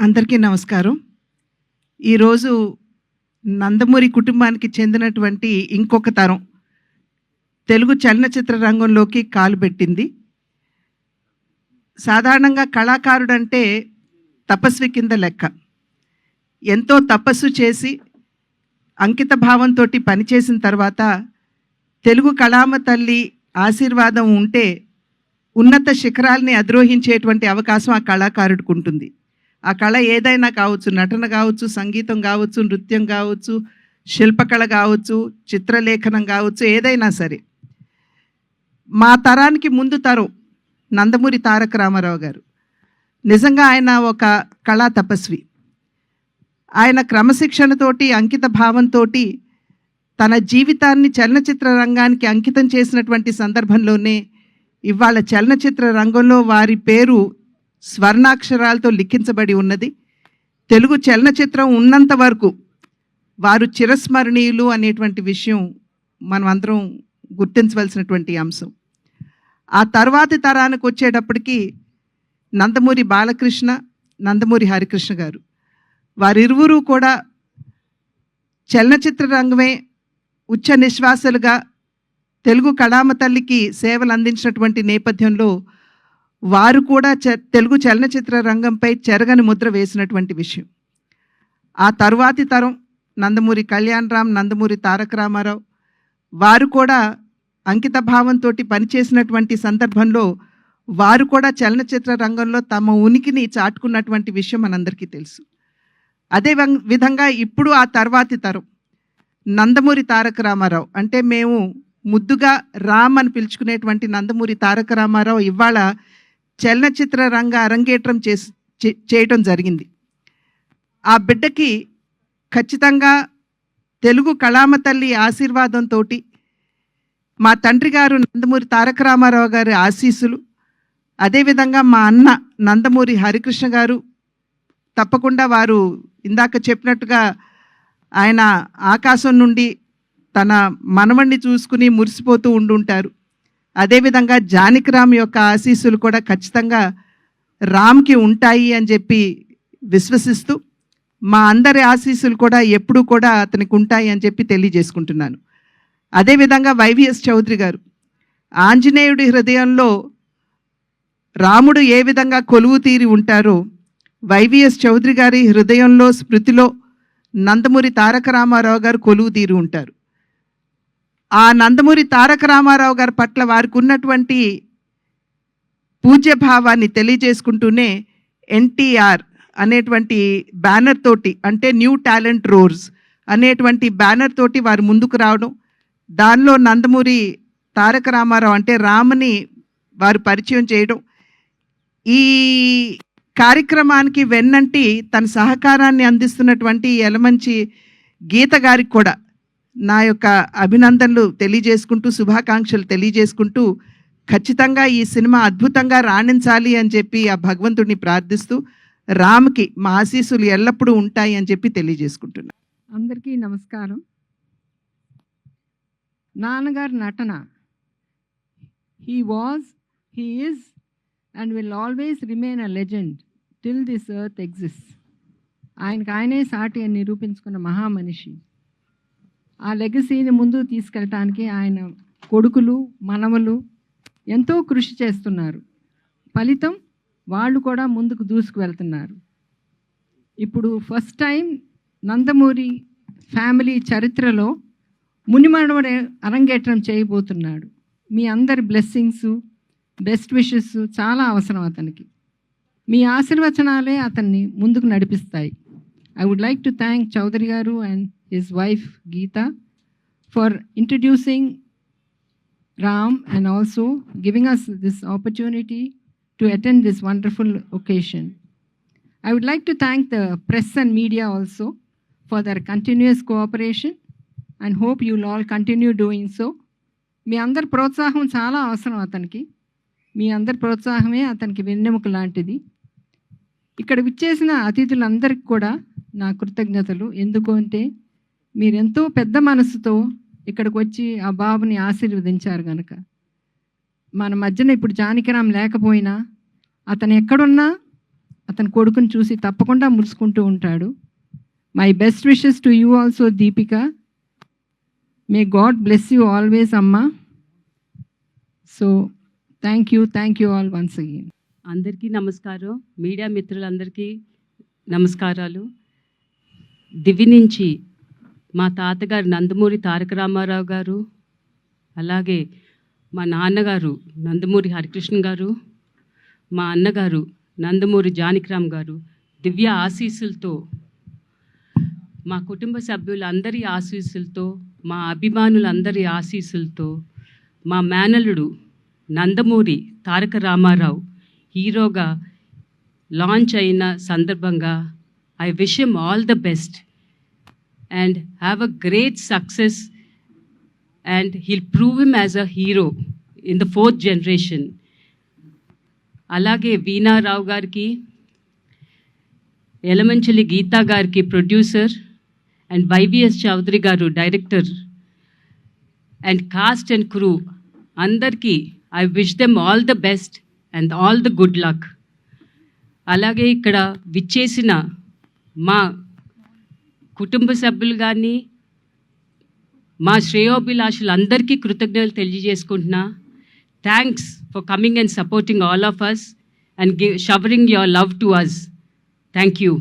అందరికీ నమస్కారం. ఈరోజు నందమూరి కుటుంబానికి చెందినటువంటి ఇంకొక తరం తెలుగు చలనచిత్ర రంగంలోకి కాలు పెట్టింది. సాధారణంగా కళాకారుడు అంటే తపస్వి కింద లెక్క. ఎంతో తపస్సు చేసి అంకిత భావంతో పనిచేసిన తర్వాత తెలుగు కళామ తల్లి ఆశీర్వాదం ఉంటే ఉన్నత శిఖరాల్ని అధిరోహించేటువంటి అవకాశం ఆ కళాకారుడికి ఉంటుంది. ఆ కళ ఏదైనా కావచ్చు నటన కావచ్చు సంగీతం కావచ్చు నృత్యం కావచ్చు శిల్పకళ కావచ్చు చిత్రలేఖనం కావచ్చు ఏదైనా సరే. మా తరానికి ముందు తరం నందమూరి తారక రామారావు గారు. నిజంగా ఆయన ఒక కళా తపస్వి. ఆయన క్రమశిక్షణతోటి అంకిత భావంతో తన జీవితాన్ని చలనచిత్ర రంగానికి అంకితం చేసినటువంటి సందర్భంలోనే ఇవాళ చలనచిత్ర రంగంలో వారి పేరు స్వర్ణాక్షరాలతో లిఖించబడి ఉన్నది. తెలుగు చలనచిత్రం ఉన్నంత వరకు వారు చిరస్మరణీయులు అనేటువంటి విషయం మనం అందరం గుర్తించవలసినటువంటి అంశం. ఆ తర్వాతి తరానికి వచ్చేటప్పటికి నందమూరి బాలకృష్ణ నందమూరి హరికృష్ణ గారు. వారిరువురు కూడా చలనచిత్ర రంగమే ఉచ్చ నిశ్వాసలుగా తెలుగు కళామ తల్లికి సేవలు అందించినటువంటి నేపథ్యంలో వారు కూడా చ తెలుగు చలనచిత్ర రంగంపై చెరగని ముద్ర వేసినటువంటి విషయం. ఆ తరువాతి తరం నందమూరి కళ్యాణ్ రామ్ నందమూరి తారక రామారావు వారు కూడా అంకిత భావంతో పనిచేసినటువంటి సందర్భంలో వారు కూడా చలనచిత్ర రంగంలో తమ ఉనికిని చాటుకున్నటువంటి విషయం మనందరికీ తెలుసు. అదే విధంగా ఇప్పుడు ఆ తర్వాతి తరం నందమూరి తారక రామారావు అంటే మేము ముద్దుగా రామ్ అని పిలుచుకునేటువంటి నందమూరి తారక రామారావు ఇవాళ చలనచిత్ర రంగ అరంగేట్రం చేసి చే- చేయటం జరిగింది. ఆ బిడ్డకి ఖచ్చితంగా తెలుగు కళామ తల్లి ఆశీర్వాదంతో మా తండ్రి గారు నందమూరి తారక రామారావు గారి ఆశీస్సులు అదేవిధంగా మా అన్న నందమూరి హరికృష్ణ గారు తప్పకుండా వారు ఇందాక చెప్పినట్టుగా ఆయన ఆకాశం నుండి తన మనవణ్ణి చూసుకుని మురిసిపోతూ ఉండుంటారు. అదేవిధంగా జానకిరామ్ యొక్క ఆశీస్సులు కూడా ఖచ్చితంగా రామ్కి ఉంటాయి అని చెప్పి విశ్వసిస్తూ మా అందరి ఆశీస్సులు కూడా ఎప్పుడూ కూడా అతనికి ఉంటాయి అని చెప్పి తెలియజేసుకుంటున్నాను. అదేవిధంగా వైవిఎస్ చౌదరి గారు ఆంజనేయుడి హృదయంలో రాముడు ఏ విధంగా కొలువు తీరి ఉంటారో వైవిఎస్ చౌదరి గారి హృదయంలో స్మృతిలో నందమూరి తారక రామారావు గారు కొలువు తీరి ఉంటారు. ఆ నందమూరి తారక రామారావు గారి పట్ల వారికి ఉన్నటువంటి పూజ్య భావాన్ని తెలియజేసుకుంటూనే ఎన్టీఆర్ అనేటువంటి బ్యానర్ తోటి అంటే న్యూ టాలెంట్ రోర్స్ అనేటువంటి బ్యానర్ తోటి వారు ముందుకు రావడం దానిలో నందమూరి తారక రామారావు అంటే రామని వారు పరిచయం చేయడం ఈ కార్యక్రమానికి వెన్నంటి తన సహకారాన్ని అందిస్తున్నటువంటి ఎలమంచి గీత గారికి కూడా నా యొక్క అభినందనలు తెలియజేసుకుంటూ శుభాకాంక్షలు తెలియజేసుకుంటూ ఖచ్చితంగా ఈ సినిమా అద్భుతంగా రాణించాలి అని చెప్పి ఆ భగవంతుడిని ప్రార్థిస్తూ రామ్కి మా ఆశీస్సులు ఎల్లప్పుడూ ఉంటాయి అని చెప్పి తెలియజేసుకుంటున్నాను అందరికీ నమస్కారం. నాన్నగారి నటన. He was he is and will always remain a legend till this earth exist ఆయనకు ఆయనే సాటి అని నిరూపించుకున్న మహామనిషి. ఆ లెగసీని ముందుకు తీసుకెళ్ళటానికి ఆయన కొడుకులు మనవలు ఎంతో కృషి చేస్తున్నారు. ఫలితం వాళ్ళు కూడా ముందుకు దూసుకు వెళ్తున్నారు. ఇప్పుడు ఫస్ట్ టైం నందమూరి ఫ్యామిలీ చరిత్రలో మునిమనవడే అరంగేట్రం చేయబోతున్నాడు. మీ అందరి బ్లెస్సింగ్స్ బెస్ట్ విషెస్ చాలా అవసరం అతనికి. మీ ఆశీర్వచనాలే అతన్ని ముందుకు నడిపిస్తాయి. I would like to thank Chowdary garu and his wife Geeta, for introducing Ram and also giving us this opportunity to attend this wonderful occasion. I would like to thank the press and media also for their continuous cooperation and hope you'll all continue doing so. మీ అందరి ప్రోత్సాహం చాలా అవసరం అతనికి మీ అందరి ప్రోత్సాహమే అతనికి వెన్నెముక లాంటిది ఇక్కడ విచ్చేసిన అతిథులందరికీ కూడా నా కృతజ్ఞతలు ఎందుకు అంటే మీరెంతో పెద్ద మనసుతో ఇక్కడికి వచ్చి ఆ బాబుని ఆశీర్వదించారు కనుక మన మధ్యన ఇప్పుడు జానకిరామ్ లేకపోయినా అతను ఎక్కడున్నా అతని కొడుకుని చూసి తప్పకుండా మురుసుకుంటూ ఉంటాడు. My best wishes to you also Deepika. May God bless you always అమ్మా. So thank you thank you all once again. అందరికీ నమస్కారం. మీడియా మిత్రులందరికీ నమస్కారాలు. దివి నుంచి మా తాతగారు నందమూరి తారక రామారావు గారు అలాగే మా నాన్నగారు నందమూరి హరికృష్ణ గారు మా అన్నగారు నందమూరి జానకిరామ్ గారు దివ్య ఆశీస్సులతో మా కుటుంబ సభ్యులందరి ఆశీస్సులతో మా అభిమానులందరి ఆశీస్సులతో మా మేనలుడు నందమూరి తారక రామారావు హీరోగా లాంచ్ అయిన సందర్భంగా I wish em all the best and have a great success and heal prove him as a hero in the fourth generation అలాగే వీణారావు గారికి ఎలమంచలి గీతా గారికి producer and YVS Chowdary garu director and cast and crew అందరికీ I wish them all the best and all the good luck అలాగే ఇక్కడ విచ్చేసిన మా కుటుంబ సభ్యులు కానీ మా శ్రేయోభిలాషులు అందరికీ కృతజ్ఞతలు తెలియజేసుకుంటున్నా. Thanks for coming and supporting all of us and give showering your love to us thank you